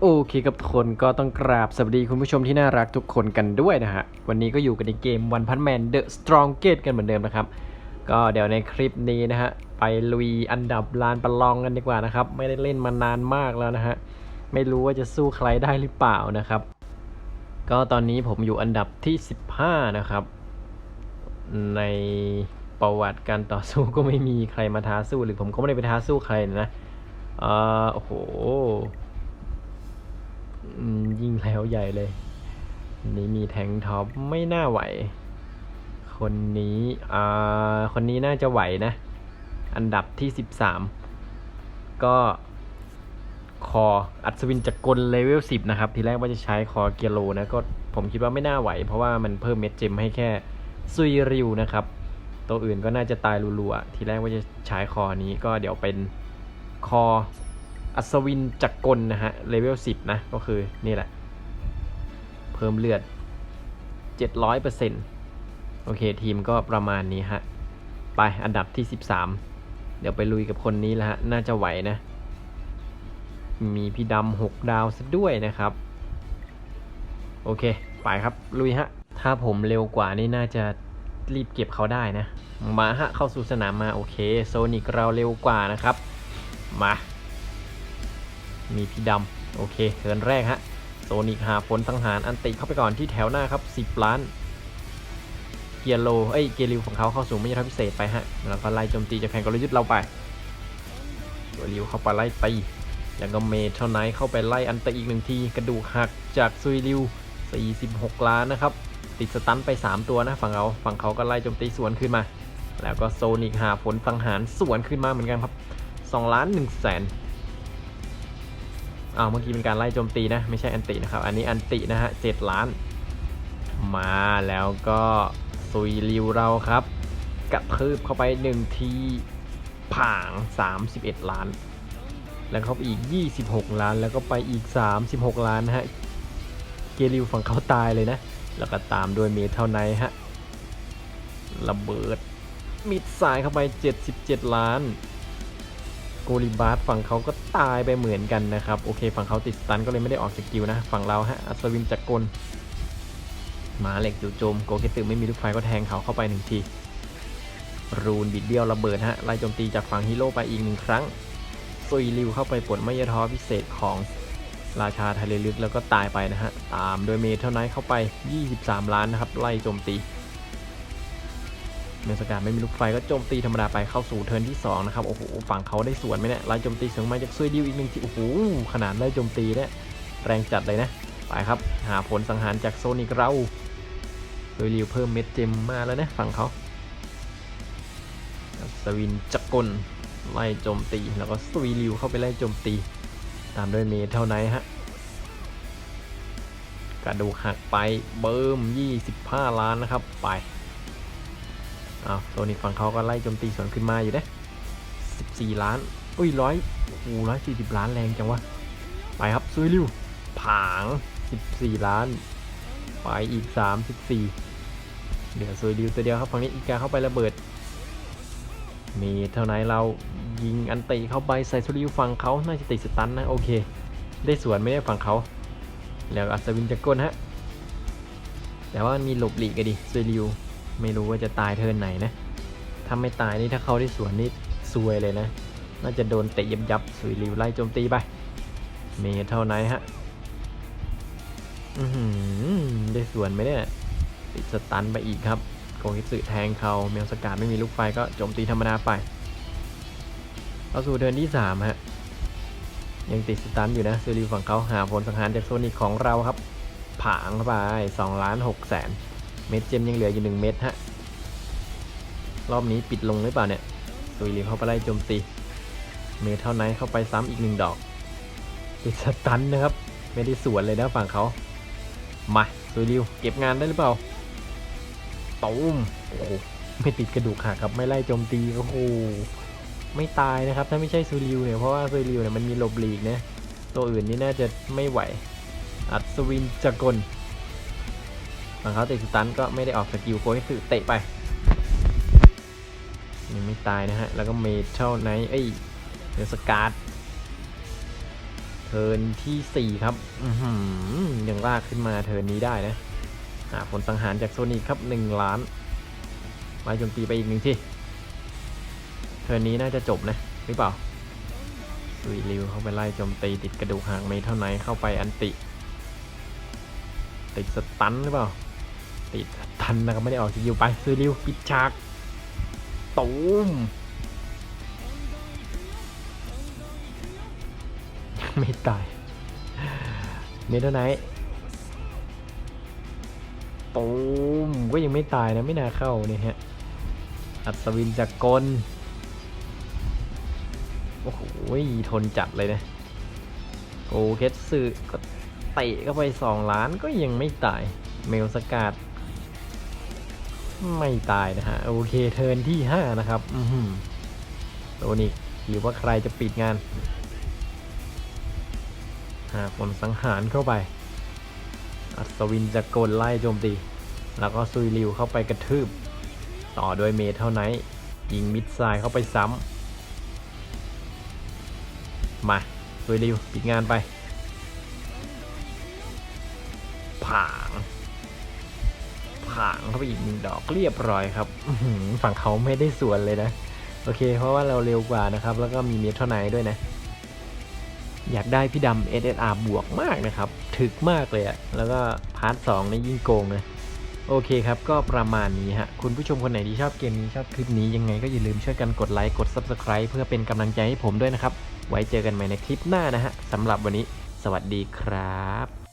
โอเคกับทุกคนก็ต้องกราบสวัสดีคุณผู้ชมที่น่ารักทุกคนกันด้วยนะฮะ วันนี้ก็อยู่กันในเกม One Punch Man The Strongest กันเหมือนเดิมนะครับ ก็เดี๋ยวในคลิปนี้นะฮะ ไปลุยอันดับลานประลองกันดีกว่านะครับ ไม่ได้เล่นมานานมากแล้วนะฮะ ไม่รู้ว่าจะสู้ใครได้หรือเปล่านะครับ ก็ตอนนี้ผมอยู่อันดับที่ 15 นะครับ ในประวัติการต่อสู้ก็ไม่มีใครมาท้าสู้หรือผมก็ไม่ได้ไปท้าสู้ใครนะเอ่อโอ้โห ยิ่งแล้วใหญ่เลยนนี้มีแทงท็อปไม่น่าไหว คนนี้อ่าคนนี้น่าจะไหวนะ อันดับที่ 13 ก็คออัศวินจักรกลเลเวล10 นะครับ ทีแรกว่าจะใช้คอเกียโลนะ ก็ผมคิดว่าไม่น่าไหว เพราะว่ามันเพิ่มเม็ดเจมให้แค่ซุยริวนะครับ ตัวอื่นก็น่าจะตายรัวๆ ทีแรกว่าจะใช้คอนี้ก็เดี๋ยวเป็นคอ อัศวินจักรกลนะฮะเลเวล10 นะ ก็คือนี่แหละ เพิ่มเลือด 700%โอเค ทีมก็ประมาณนี้ฮะ ไปอันดับที่ 13 เดี๋ยวไปลุยกับคนนี้แล้วฮะ น่าจะไหวนะ มีพี่ดำ6ดาวซะด้วยนะครับ โอเค ไปครับ ลุยฮะ ถ้าผมเร็วกว่านี่น่าจะรีบเก็บเขาได้นะ มาฮะเข้าสู่สนามมาโอเค โซนิกเราเร็วกว่านะครับ มา มีพี่ดำโอเคเทิร์นแรกฮะโซนิกหาผลสังหารอันติเข้าไปก่อนที่แถวหน้าครับ 10 ล้าน เกียร์โลเอ้ยเกียร์ริวของเขาเข้าสู่ไม่ยทัพิเศษไปฮะแล้วก็ไล่โจมตีจากแผนกลยุทธ์เราไปตัวริวเข้าไปไล่ตีแล้วก็เมทเท่าไนเข้าไปไล่อันติอีกหนึ่งทีกระดูกหักจากซุยริว 46 ล้านนะครับติดสตันไป 3 ตัวนะฝั่งเขาฝั่งเขาก็ไล่โจมตีสวนขึ้นมา แล้วก็โซนิกหาผลสังหารสวนขึ้นมาเหมือนกันครับ2ล้าน1แสน อ้าวเมื่อกี้เป็นการไล่โจมตีนะ ไม่ใช่อันตินะครับ อันนี้อันตินะฮะเจ็ดล้าน มาแล้วก็ซุยริวเราครับกระทืบเข้าไปหนึ่งทีผาง 31 ล้าน แล้วเข้าไปอีก 26 ล้าน แล้วก็ไปอีก 36 ล้านนะฮะ เกริวฝั่งเขาตายเลยนะ แล้วก็ตามด้วยเมทัลไนฮะ ระเบิด มิดสายเข้าไป 77 ล้าน โกลิบาร์ฝั่งเขาก็ตายไปเหมือนกันนะครับ โอเค ฝั่งเขาติดสตันก็เลยไม่ได้ออกสกิลนะ ฝั่งเราฮะอัศวินจักรกลหมาเหล็กจู่โจมโกเกตึไม่มีลูกไฟก็แทงเขาเข้าไปหนึ่งที รูนบิดเบี้ยวระเบิดฮะไล่โจมตีจากฝั่งฮีโร่ไปอีกหนึ่งครั้งซุยริวเข้าไปปลดไม่ยท้อพิเศษของราชาทะเลลึกแล้วก็ตายไปนะฮะ ตามโดยเมทัลไนท์เข้าไป 23 ล้านนะครับ ไล่โจมตี เมสการไม่มีลูกไฟก็โจมตีธรรมดาไปเข้าสู่เทิร์นที่2นะครับโอ้โหฝั่งเขาได้สวนไหมเนี่ยไล่โจมตีเสริมมาจากซุยดิวอีกหนึ่งทีโอ้โหขนาดไล่โจมตีเนี่ยแรงจัดเลยนะไปครับ หาผลสังหารจากโซนิกเราโดยริวเพิ่มเม็ดเจมมาแล้วนะฝั่งเขาสวินจักรกลไล่โจมตีแล้วก็ซุยริวเข้าไปไล่โจมตี ตามด้วยเมทัลไนท์ฮะกระดูกหักไปเบิ่ม25 ล้านนะครับไป อ้าวตัวนี้ฝั่งเขาก็ไล่โจมตีสวนขึ้นมาอยู่นะ14ล้าน อุ้ยร้อยโอ้ร้อยสี่สิบล้านแรงจังวะ ไปครับซุยริวผาง14ล้าน ไปอีก34เหลือซุยริวตัวเดียวครับฝั่งนี้อีกาเข้าไประเบิด มีเท่าไหนเรายิงอันติเข้าไปใส่ซุยริวฝั่งเขาน่าจะติดสตันนะโอเค ได้สวนไม่ได้ฝั่งเขา แล้วอัศวินจักรกลฮะ แต่ว่ามันมีหลบหลีกกันดิซุยริว ไม่รู้ว่าจะตายเทินไหนนะถ้าไม่ตายนี่ถ้าเขาได้สวนนี่ซวยเลยนะ น่าจะโดนเตะยับยับสุยริวไล่โจมตีไปเมเท่าไหนฮะอือได้สวนไหมเนี่ยติดสตันไปอีกครับโกฮิสึแทงเขาเมลสกาดไม่มีลูกไฟก็โจมตีธรรมดาไปเข้าสู่เทินที่3ฮะยังติดสตันอยู่นะซูริวฝั่งเขาหาผลสังหารจากโซนิกของเราครับ ผางเข้าไป2ล้าน6แสน เม็ดเจมยังเหลืออยู่หนึ่งเม็ดฮะ รอบนี้ปิดลงหรือเปล่าเนี่ยซุยริวเข้าไปไล่โจมตี เมทัลไนท์เข้าไปซ้ำอีกหนึ่งดอก ติดสตันนะครับ ไม่ได้สวนเลยนะฝั่งเขา มาซุยริวเก็บงานได้หรือเปล่าตูมโอ้ไม่ติดกระดูกหักครับไม่ไล่โจมตีโอ้โหไม่ตายนะครับ ถ้าไม่ใช่ซูริวเนี่ยเพราะว่าซูริวเนี่ยมันมีหลบหลีกนะตัวอื่นนี่น่าจะไม่ไหว อัศวินจักร ฝั่งเขาติดสตันก็ไม่ได้ออกสกิลโกให้สื่อเตะไปยังไม่ตายนะฮะ แล้วก็เมทัลไนท์เอ้ยเดสการ์ดเทินที่สี่ครับอือหือยังลากขึ้นมาเทินนี้ได้นะหาผลสังหารจากโซนิกครับหนึ่งล้าน มาโจมตีไปอีกหนึ่งที่ เทินนี้น่าจะจบนะ หรือเปล่าซุยริวเข้าไปไล่โจมตีติดกระดูกหางเมเท่าไหนเข้าไปอันติ ติดสตันหรือเปล่า ติดสตันนะครับไม่ได้ออกสกิลไปซุยริวปิดฉากตูมยังไม่ตายเมเท่าไนตูมก็ยังไม่ตายนะไม่น่าเข้าเนี่ยฮะอัศวินจากกลโอ้โหทนจัดเลยนะโกเคสสึก็เตะเข้าไปสองล้านก็ยังไม่ตาย เมลสกัด ไม่ตายนะฮะ โอเคเทิร์นที่ 5 นะครับ อือหือโดนิกหรือว่าใครจะปิดงานหาผลสังหารเข้าไป อัศวินจะกลไล่โจมตี แล้วก็ซุยริวเข้าไปกระทืบ ต่อด้วยเมทเท่านั้นยิงมิดไซล์เข้าไปซ้ำ มาซุยริวปิดงานไปผา ผางเข้าไปอีกหนึ่งดอกเรียบร้อยครับฝั่งเขาไม่ได้สวนเลยนะ โอเค เพราะว่าเราเร็วกว่านะครับ แล้วก็มีเมทเท่านั้นด้วยนะ อยากได้พี่ดำ SSR บวกมากนะครับ ถึกมากเลยอะแล้วก็พาร์ทสองนี่ยิ่งโกงเลยโอเคครับ ก็ประมาณนี้ฮะ คุณผู้ชมคนไหนที่ชอบเกมนี้ ชอบคลิปนี้ยังไงก็อย่าลืมช่วยกันกดไลค์ กด Subscribe เพื่อเป็นกำลังใจให้ผมด้วยนะครับ ไว้เจอกันใหม่ในคลิปหน้านะฮะสำหรับวันนี้ สวัสดีครับ